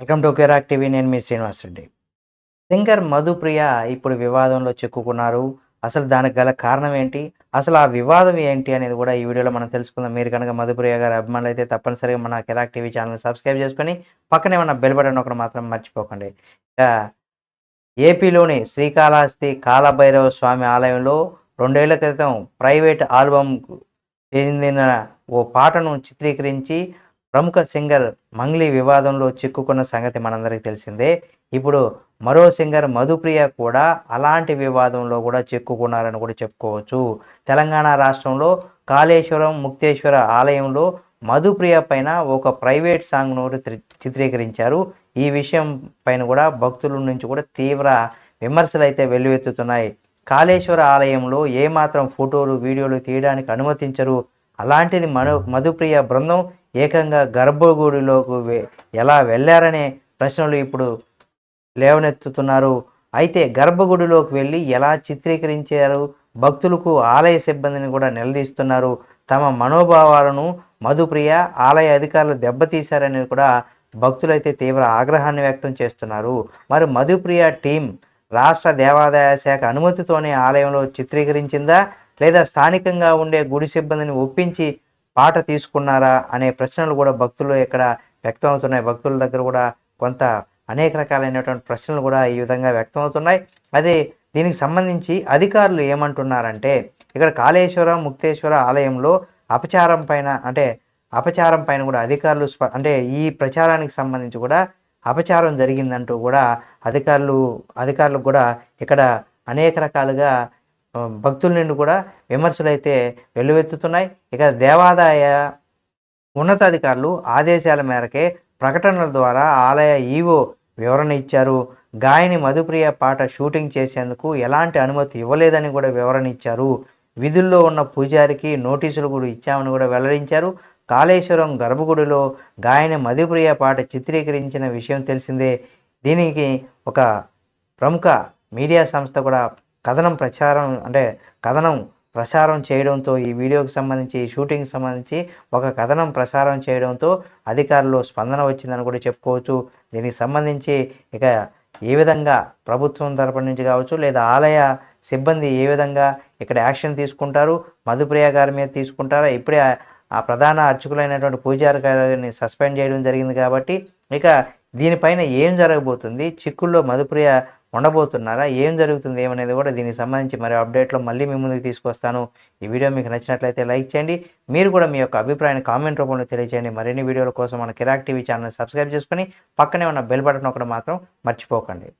Welcome to కెరాక్ TV నేను మీ శ్రీనివాస్ రెడ్డి. సింగర్ మధుప్రియ ఇప్పుడు వివాదంలో చిక్కుకున్నారు. అసలు దానికి గల కారణం ఏంటి? అసలు ఆ వివాదం ఏంటి అనేది కూడా ఈ వీడియోలో మనం తెలుసుకుందాం. మీరు కనుక మధుప్రియ గారి అభిమానులు అయితే తప్పనిసరిగా మన కెరాక్ టీవీ ఛానల్ సబ్స్క్రైబ్ చేసుకొని పక్కనే ఉన్న బెల్ బటన్ ఒకటి మాత్రం మర్చిపోకండి. ఇక ఏపీలోని శ్రీకాళహస్తి కాలభైరవ స్వామి ఆలయంలో రెండేళ్ళ క్రితం ప్రైవేట్ ఆల్బమ్ చెందిన ఓ పాటను చిత్రీకరించి ప్రముఖ సింగర్ మంగ్లీ వివాదంలో చిక్కుకున్న సంగతి మనందరికీ తెలిసిందే. ఇప్పుడు మరో సింగర్ మధుప్రియ కూడా అలాంటి వివాదంలో కూడా చిక్కుకున్నారని కూడా చెప్పుకోవచ్చు. తెలంగాణ రాష్ట్రంలో కాళేశ్వరం ముక్తేశ్వర ఆలయంలో మధుప్రియ పైన ఒక ప్రైవేట్ సాంగ్ను చిత్రీకరించారు. ఈ విషయం పైన కూడా భక్తుల నుంచి కూడా తీవ్ర విమర్శలు అయితే వెల్లువెత్తుతున్నాయి. కాళేశ్వర ఆలయంలో ఏమాత్రం ఫోటోలు వీడియోలు తీయడానికి అనుమతించరు. అలాంటిది మను మధుప్రియ బృందం ఏకంగా గర్భగుడిలోకి వె- ఎలా వెళ్ళారనే ప్రశ్నలు ఇప్పుడు లేవనెత్తుతున్నారు. అయితే గర్భగుడిలోకి వెళ్ళి ఎలా చిత్రీకరించారు? భక్తులకు ఆలయ సిబ్బందిని కూడా నిలదీస్తున్నారు. తమ మనోభావాలను మధుప్రియ ఆలయ అధికారులు దెబ్బతీశారని కూడా భక్తులైతే తీవ్ర ఆగ్రహాన్ని వ్యక్తం చేస్తున్నారు. మరి మధుప్రియ టీం రాష్ట్ర దేవాదాయ శాఖ అనుమతితోనే ఆలయంలో చిత్రీకరించిందా? లేదా స్థానికంగా ఉండే గుడి సిబ్బందిని ఒప్పించి పాట తీసుకున్నారా అనే ప్రశ్నలు కూడా భక్తులు ఇక్కడ వ్యక్తం అవుతున్నాయి భక్తుల దగ్గర కూడా కొంత అనేక రకాలైనటువంటి ప్రశ్నలు కూడా ఈ విధంగా వ్యక్తం అవుతున్నాయి అదే దీనికి సంబంధించి అధికారులు ఏమంటున్నారంటే ఇక్కడ కాళేశ్వరం ముక్తేశ్వర ఆలయంలో అపచారం పైన అంటే అపచారం పైన కూడా అధికారులు స్ప- అంటే ఈ ప్రచారానికి సంబంధించి కూడా అపచారం జరిగిందంటూ కూడా అధికారులు అధికారులకు కూడా ఇక్కడ అనేక రకాలుగా భక్తుల నుండి కూడా విమర్శలు అయితే వెల్లువెత్తుతున్నాయి. ఇక దేవాదాయ ఉన్నతాధికారులు ఆదేశాల మేరకే ప్రకటనల ద్వారా ఆలయ ఈవో వివరణ ఇచ్చారు. గాయని మధుప్రియ పాట షూటింగ్ చేసేందుకు ఎలాంటి అనుమతి ఇవ్వలేదని కూడా వివరణ ఇచ్చారు. విధుల్లో ఉన్న పూజారికి నోటీసులు కూడా ఇచ్చామని కూడా వెల్లడించారు. కాళేశ్వరం గర్భగుడిలో గాయని మధుప్రియ పాట చిత్రీకరించిన విషయం తెలిసిందే. దీనికి ఒక ప్రముఖ మీడియా సంస్థ కూడా కథనం ప్రచారం అంటే కథనం ప్రసారం చేయడంతో ఈ వీడియోకి సంబంధించి ఈ షూటింగ్కి సంబంధించి ఒక కథనం ప్రసారం చేయడంతో అధికారులు స్పందన వచ్చిందని కూడా చెప్పుకోవచ్చు. దీనికి సంబంధించి ఇక ఏ విధంగా ప్రభుత్వం తరపు నుంచి కావచ్చు లేదా ఆలయ సిబ్బంది ఏ విధంగా ఇక్కడ యాక్షన్ తీసుకుంటారు మధుప్రియ గారి మీద తీసుకుంటారా ఇప్పుడే ఆ- ఆ ప్రధాన అర్చకులైనటువంటి పూజారి గారిని సస్పెండ్ చేయడం జరిగింది కాబట్టి ఇక దీనిపైన ఏం జరగబోతుంది? చిక్కుల్లో మధుప్రియ ఉండబోతున్నారా? ఏం జరుగుతుంది? ఏమనేది కూడా దీనికి సంబంధించి మరి అప్డేట్లో మళ్ళీ మీ ముందుకు తీసుకొస్తాను. ఈ వీడియో మీకు నచ్చినట్లయితే లైక్ చేయండి. మీరు కూడా మీ యొక్క అభిప్రాయాన్ని కామెంట్ రూపంలో తెలియజేయండి. మరిన్ని వీడియోల కోసం మన కిరాక్ టీవీ ఛానల్ సబ్స్క్రైబ్ చేసుకొని పక్కనే ఉన్న బెల్ బటన్ ఒకటి మాత్రం మర్చిపోకండి.